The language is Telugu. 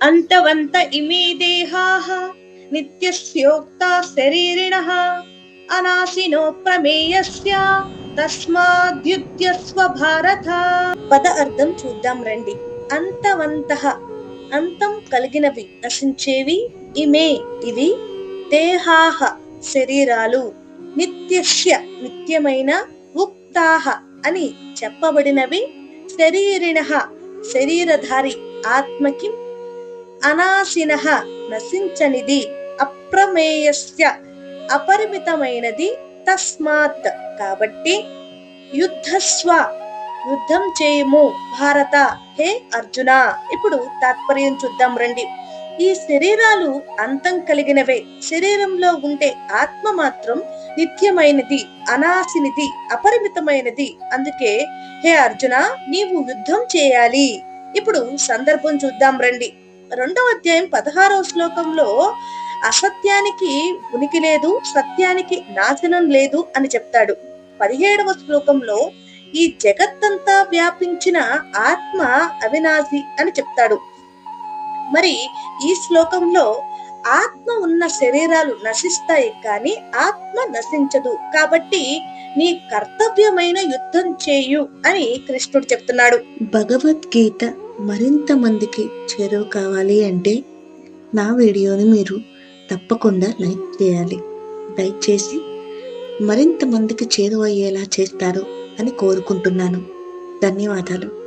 అంతవంత ఇమే దేహాః నిత్యస్యోక్తా శరీరిణః అనాశినో ప్రమేయస్య తస్మాద్యుత్యస్వ భారత పద అర్థం చూద్దాం రండి అంతవంత అంతం కలిగినవి నశించేవి ఇమే ఇవి దేహాహ శరీరాలు నిత్యస్య నిత్యమైన ఉక్తాహ అని చెప్పబడినవి శరీరిణ శరీరధారి ఆత్మకి అనాశిన నశించనిది అప్రమేయస్య అపరిమితమైనది తస్మాత్. కాబట్టి యుద్ధస్వ యుద్ధం చేయము భారత. హే అర్జున! ఇప్పుడు తాత్పర్యం చూద్దాం రండి. ఈ శరీరాలు అంతం కలిగినవే. శరీరంలో ఉండే ఆత్మ మాత్రం నిత్యమైనది అనాశినిది అపరిమితమైనది. అందుకే హే అర్జున నీవు యుద్ధం చేయాలి. ఇప్పుడు సందర్భం చూద్దాం రండి. రెండవ అధ్యాయం పదహారవ శ్లోకంలో అసత్యానికి ఉనికి లేదు సత్యానికి నాశనం లేదు అని చెప్తాడు. పదిహేడవ శ్లోకంలో ఈ జగత్తంతా వ్యాపించిన ఆత్మ అవినాశి అని చెప్తాడు. మరి ఈ శ్లోకంలో ఆత్మ ఉన్న శరీరాలు నశిస్తాయి కానీ ఆత్మ నశించదు. కాబట్టి నీ కర్తవ్యమైన యుద్ధం చేయు అని కృష్ణుడు చెప్తున్నాడు. భగవద్గీత మరింత మందికి చేరువ కావాలి అంటే నా వీడియోని మీరు తప్పకుండా లైక్ చేయాలి. లైక్ చేసి మరింత మందికి చేరువయ్యేలా చేస్తారు అని కోరుకుంటున్నాను. ధన్యవాదాలు.